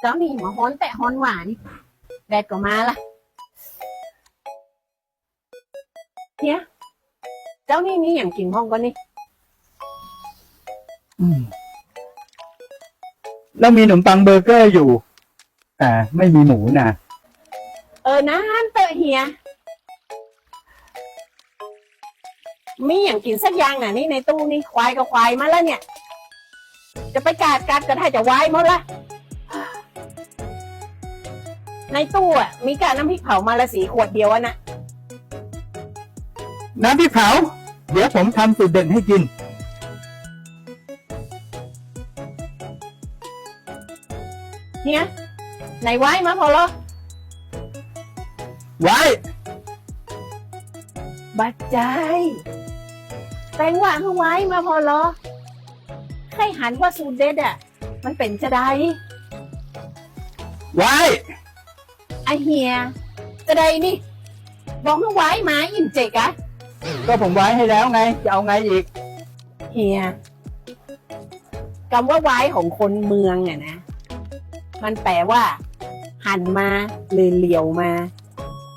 เจ้านี่มาฮ้อนแต่ฮ้อนหวาน แดดก็มาละเนี่ยเจ้านี่มีอย่างกินพ้องก็นี่อืมแล้วมีขนมปังเบอร์เกอร์อยู่ แต่ไม่มีหมูนะเออนะฮันเตอะเฮียมีอย่างกินสักอย่างน่ะนี่ในตู้นี่ควายก็ควายมาแล้วเนี่ย จะไปกาดกัดก็ได้จะวายหมดละ ในตู้อะมีกาน้ำพริกเผามาละสีขวดเดียวอะนะน้ำพริกเผา เดี๋ยวผมทำสูตรเด็ดให้กินเฮียไหนไว้มาพอเหรอไว้บัดใจ แตงหวานเขาไว้มาพอเหรอให้หันว่าสูตรเด็ดอะ มันเป็นจะได้ไว้ ไอเฮียจะได้นี่ บอกให้ไว้มาอิ่มเจกอะก็ผมไว้ให้แล้วไง จะเอาไงอีก เฮียคำว่าไว้ของคนเมืองอะนะ มันแปลว่า หันมาหรือเหลียวมา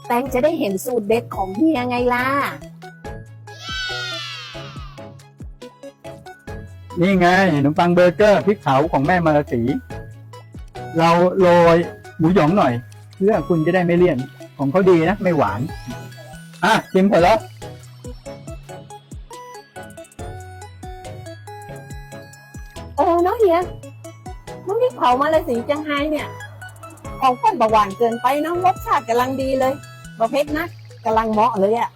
แตงจะได้เห็นสูตรเด็ดของเฮียไงล่ะ นี่ไงขนมปังเบอร์เกอร์พริกเผาของแม่มาราศีเราโรยหมูหยองหน่อยเพื่อคุณจะได้ไม่เลี่ยน ของเขาดีนะ ไม่หวาน อะชิมผลแล้วเออน้องเฮียน้องที่เผามาเลยสีจังไฮเนี่ย ของข้นบาหวานเกินไปน้องรสชาติกำลังดีเลยประเภทนะกำลังเหมาะเลยอะ